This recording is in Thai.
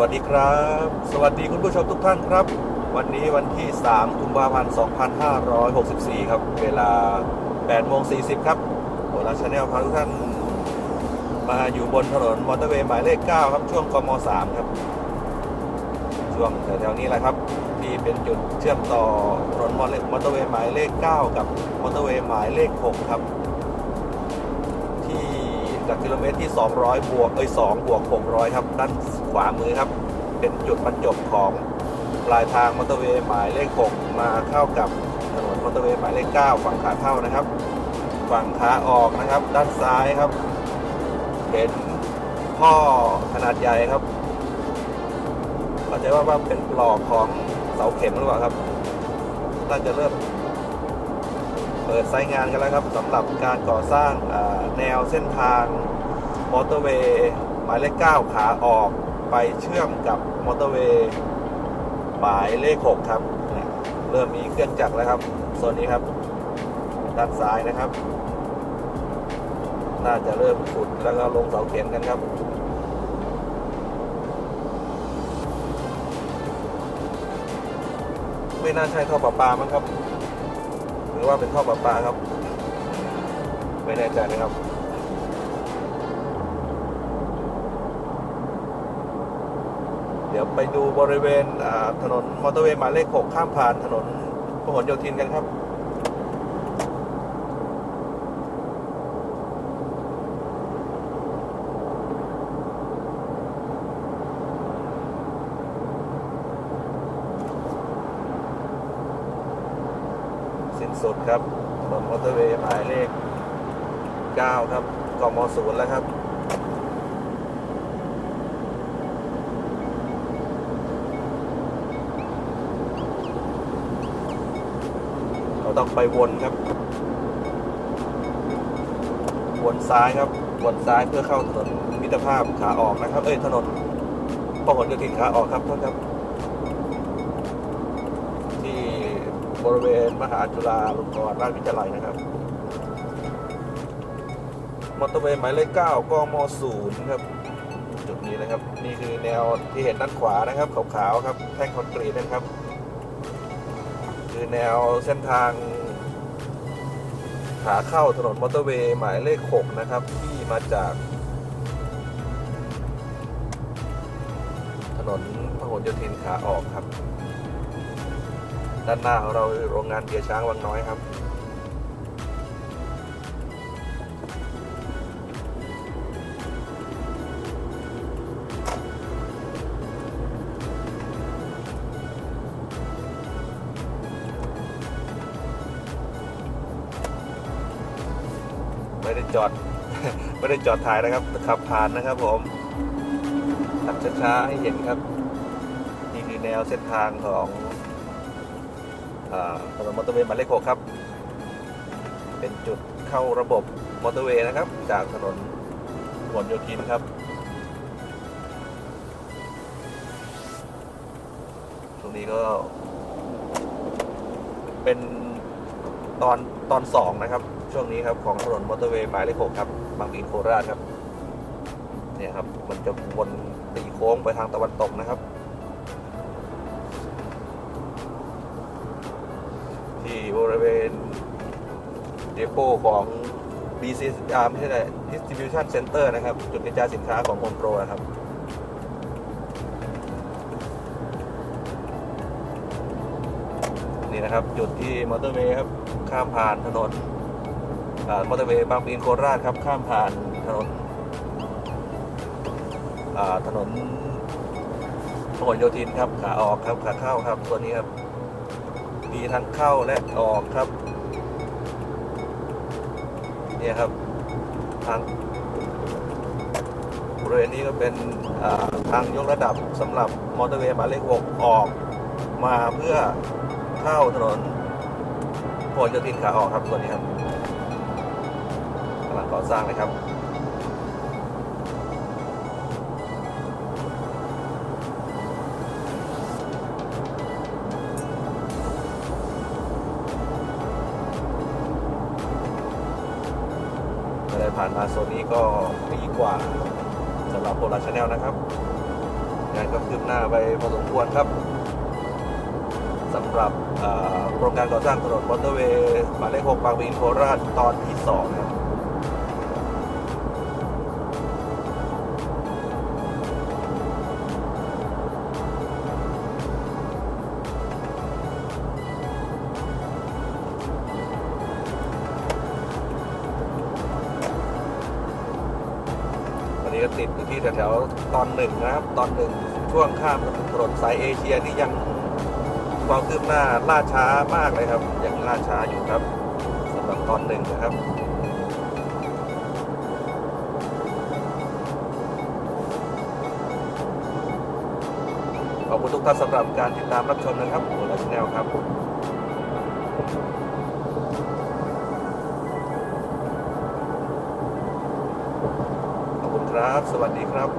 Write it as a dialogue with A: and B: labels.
A: วัสดีครับ สวัสดีคุณผู้ชมทุกท่านครับ วันนี้วันที่ 3 กุมภาพันธ์ 2564 ครับ เวลา8โมง40 ครับโหราชาแนลพาทุกท่าน มาอยู่บนถนนมอเตอร์เวย์หมายเลข 9 ครับ ช่วงกม 3 ครับ ช่วงแถวๆนี้แหละครับ ที่เป็นจุดเชื่อมต่อถนนมอเตอร์เวย์หมายเลข 9 กับมอเตอร์เวย์หมายเลข 6 ครับ จากกิโลเมตรที่ 200 บวกเอ้ย2บวก 600 ครับ ด้านขวามือครับ เป็นจุดบรรจบของปลายทางมอเตอร์เวย์หมายเลข 6 มาเข้ากับถนนมอเตอร์เวย์หมายเลข 9 ฝั่งขาเข้านะครับ ฝั่งขาออกนะครับ ด้านซ้ายครับเป็นท่อขนาดใหญ่ครับเข้าใจว่าว่าเป็นปลอกของเสาเข็มหรือเปล่าครับน่าจะเริ่ม เปิดไซต์งานกันแล้วครับสำหรับการก่อสร้างแนวเส้นทางมอเตอร์เวย์หมายเลข 9 ขาออกไปเชื่อมกับมอเตอร์เวย์หมายเลข 6 ครับ เริ่มมีเครื่องจักรแล้วครับโซนนี้ครับ ด้านซ้ายนะครับ น่าจะเริ่มขุดแล้วก็ลงเสาเข็มกันครับไม่น่าใช่ท่อประปามั้งครับ ว่าเป็นท่อประปาครับ ไม่แน่ใจนะครับ เดี๋ยวไปดูบริเวณถนนมอเตอร์เวย์หมายเลข6ข้ามผ่านถนนพหลโยธินกันครับ สุดครับถนนมอเตอร์เวย์หมายเลข 9 ครับกมศูนย์แล้วครับ เราต้องไปวนครับ วนซ้ายครับวนซ้ายเพื่อเข้าถนนมิตรภาพขาออกนะครับ เอ้ยถนนพหลโยธินขาออกครับโทษครับ ที่ บริเวณมหาจุฬาลงกรณราชวิทยาลัยนะครับ มอเตอร์เวย์หมายเลข 9 กมศูนย์ครับ จุดนี้นะครับ นี่คือแนวที่เห็นด้านขวานะครับขาวๆครับ แท่งคอนกรีตนะครับ คือแนวเส้นทางขาเข้าถนนมอเตอร์เวย์หมายเลข 6 นะครับ ที่มาจากถนนพหลโยธินขาออกครับ ด้านหน้าของเราโรงงานเบียร์ช้างวังน้อยครับไม่ได้จอด ไม่ได้จอดถ่ายนะครับขับผ่านนะครับผมขับช้าๆให้เห็นครับนี่คือแนวเส้นทางของ ถนนมอเตอร์เวย์หมายเลขหกครับ เป็นจุดเข้าระบบมอเตอร์เวย์นะครับ จากถนนพหลโยธินครับตรงนี้ก็ เป็นตอนตอนสองนะครับ ช่วงนี้ครับของถนนมอเตอร์เวย์หมายเลขหกครับบางปีนโคราชครับ เนี่ยครับ มันจะวนตีโค้งไปทางตะวันตกนะครับ บริเวณเดโปของ BC อ่าไม่ใช่ Distribution Center นะครับ จุดกระจายสินค้าของ Home Pro นะครับนี่นะครับ จุดที่มอเตอร์เวย์ครับข้ามผ่านถนนมอเตอร์เวย์บางปีนโคราชครับ ข้ามผ่านถนนถนนพหลโยธินครับ ขาออกครับ ขาเข้าครับ ตัวนี้ครับ มีทั้งเข้าและออกครับเนี่ยครับทางบริเวณนี้ก็เป็นาทางยกระดับสำหรับมอเตอร์เวย์หมายเลข6ออกมาเพื่อเข้าถนนพหลโยธินขาออกครับตัวนี้ครับกำลังก่อสร้างเลยครับ ผ่านมาโซนนี้ก็ดีกว่าสำหรับโพลาชาแนลนะครับงานก็คืบหน้าไปพอสมควรครับสำหรับโครงการก่อสร้างถนนมอเตอร์เวย์หมายเลข6บางปะอินโคราชตอนที่2ครับ อันนี้ก็ติดอยู่ที่แถวๆตอนหนึ่งนะครับ ตอนหนึ่งช่วงข้ามถนนสายเอเชียนี่ยังความคืบหน้าล่าช้ามากเลยครับ ยังล่าช้าอยู่ครับสำหรับตอนหนึ่งนะครับขอบคุณทุกท่านสำหรับการติดตามรับชมนะครับโอลาชแนลครับขอบคุณครับ สวัสดีครับ